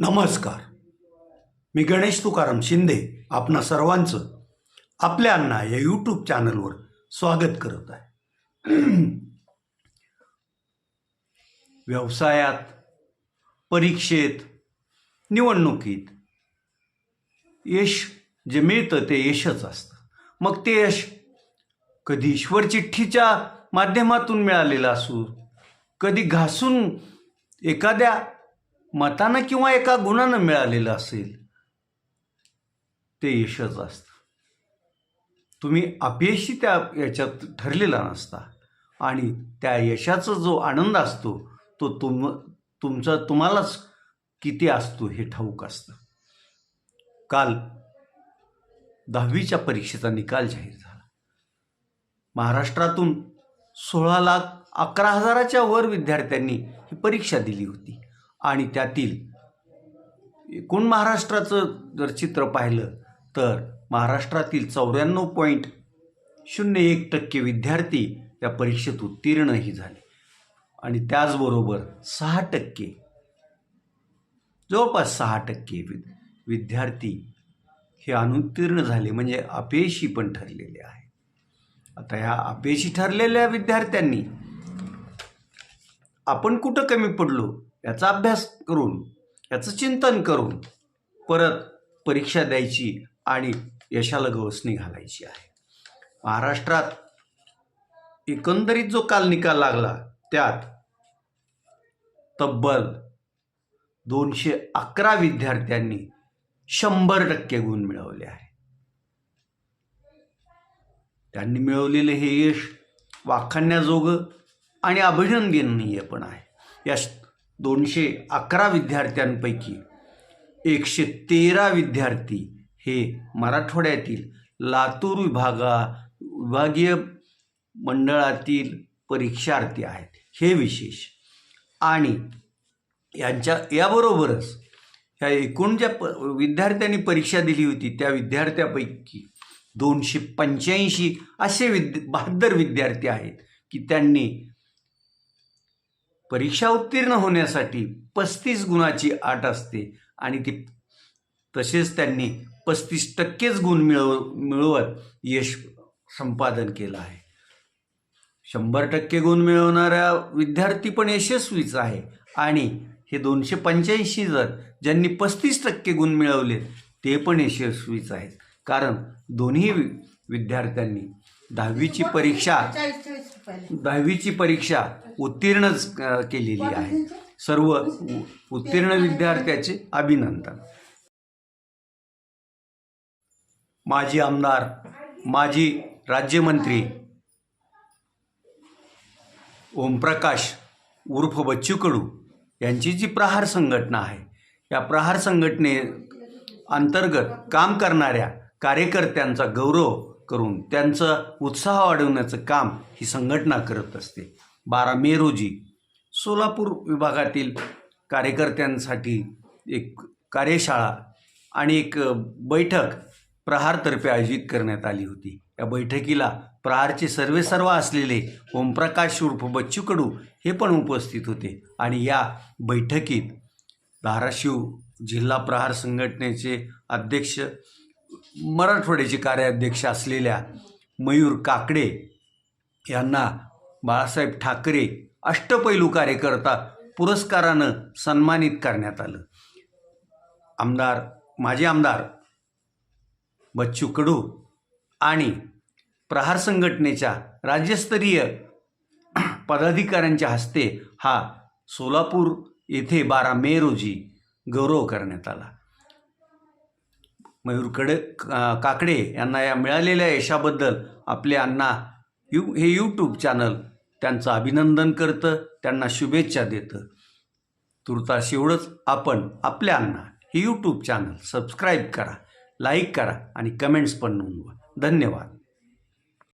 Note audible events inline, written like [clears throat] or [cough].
नमस्कार. मी गणेश तुकाराम शिंदे आपणा सर्वांचं आपल्या अण्णा या यूट्यूब चॅनलवर स्वागत करत आहे. [clears throat] व्यवसायात परीक्षेत निवडणुकीत यश जे मिळतं ते यशच असतं. मग ते यश कधी ईश्वर चिठ्ठीच्या माध्यमातून मिळालेलं असू कधी घासून एखाद्या मतानं किंवा एका गुणानं मिळालेलं असेल ते यशच असतं. तुम्ही अपयशी त्या याच्यात ठरलेला नसता. आणि त्या यशाचा जो आनंद असतो तो तुम तुमचा तुम्हालाच किती असतो हे ठाऊक असतं. काल दहावीच्या परीक्षेचा निकाल जाहीर झाला. महाराष्ट्रातून सोळा लाख अकरा हजाराच्या वर विद्यार्थ्यांनी ही परीक्षा दिली होती. आणि त्यातील एकूण महाराष्ट्राचं जर चित्र पाहिलं तर महाराष्ट्रातील चौऱ्याण्णव पॉईंट शून्य एक टक्के विद्यार्थी या परीक्षेत उत्तीर्णही झाले. आणि त्याचबरोबर सहा टक्के जवळपास सहा टक्के वि विद्यार्थी हे अनुत्तीर्ण झाले म्हणजे अपयशी पण ठरलेले आहे आता ह्या अपयशी ठरलेल्या विद्यार्थ्यांनी आपण कुठं कमी पडलो? याचा अभ्यास करून याचं चिंतन करून परत परीक्षा द्यायची आणि यशाला गवसणी घालायची आहे. महाराष्ट्रात एकंदरीत जो काल निकाल लागला त्यात तब्बल दोनशे अकरा विद्यार्थ्यांनी शंभर टक्के गुण मिळवले आहे त्यांनी मिळवलेलं हे यश वाखाण्याजोगं आणि अभिनंदनीय पण आहे. या दोनशे अकरा विद्यार्थ्यांपैकी एकशे तेरा विद्यार्थी हे मराठवाड्यातील लातूर विभागा विभागीय मंडळातील परीक्षार्थी आहेत. हे विशेष. आणि यांच्या याबरोबरच ह्या एकूण ज्या प विद्यार्थ्यांनी परीक्षा दिली होती त्या विद्यार्थ्यापैकी दोनशे पंच्याऐंशी असे विद्य बहात्तर विद्यार्थी आहेत की त्यांनी परीक्षा उत्तीर्ण होण्यासाठी पस्तीस गुणाची आट असते. आणि ती तसेच त्यांनी पस्तीस टक्केच गुण मिळव मिळवत यश संपादन केलं आहे. शंभर टक्के गुण मिळवणारा विद्यार्थी पण यशस्वीच आहे. आणि हे दोनशे पंच्याऐंशी जर ज्यांनी पस्तीस टक्के गुण मिळवले ते पण यशस्वीच आहेत. कारण दोन्ही विद्यार्थ्यांनी दहावीची परीक्षा दहावीची परीक्षा उत्तीर्णच केलेली आहे. सर्व उत्तीर्ण विद्यार्थ्याचे अभिनंदन. माजी आमदार माजी राज्यमंत्री ओमप्रकाश उर्फ बच्चू कडू यांची जी प्रहार संघटना आहे या प्रहार संघटने अंतर्गत काम करणाऱ्या कार्यकर्त्यांचा गौरव करून त्यांचा उत्साह वाढवण्याचं काम ही संघटना करत असते. बारा मे रोजी सोलापूर विभागातील कार्यकर्त्यांसाठी एक कार्यशाळा आणि एक बैठक प्रहारतर्फे आयोजित करण्यात आली होती. या बैठकीला प्रहारचे सर्वेसर्वा असलेले ओमप्रकाश उर्फ बच्चू कडू हे पण उपस्थित होते आणि या बैठकीत धाराशिव जिल्हा प्रहार संघटनेचे अध्यक्ष मराठवाड्याचे कार्याध्यक्ष असलेल्या मयूर काकडे यांना बाळासाहेब ठाकरे अष्टपैलू कार्यकर्ता पुरस्कारानं सन्मानित करण्यात आलं. आमदार माजी आमदार बच्चू कडू आणि प्रहार संघटनेच्या राज्यस्तरीय पदाधिकाऱ्यांच्या हस्ते हा सोलापूर येथे बारा मे रोजी गौरव करण्यात आला. मयूरकडे का- काकडे यांना या मिळालेल्या यशाबद्दल आपले अण्णा यू हे यूट्यूब चॅनल त्यांचं अभिनंदन करतं त्यांना शुभेच्छा देतं. तुर्तास एवढंच आपण आपल्या अण्णा हे यूट्यूब चॅनल सबस्क्राईब करा लाईक करा आणि कमेंट्स पण नोंदवा. धन्यवाद.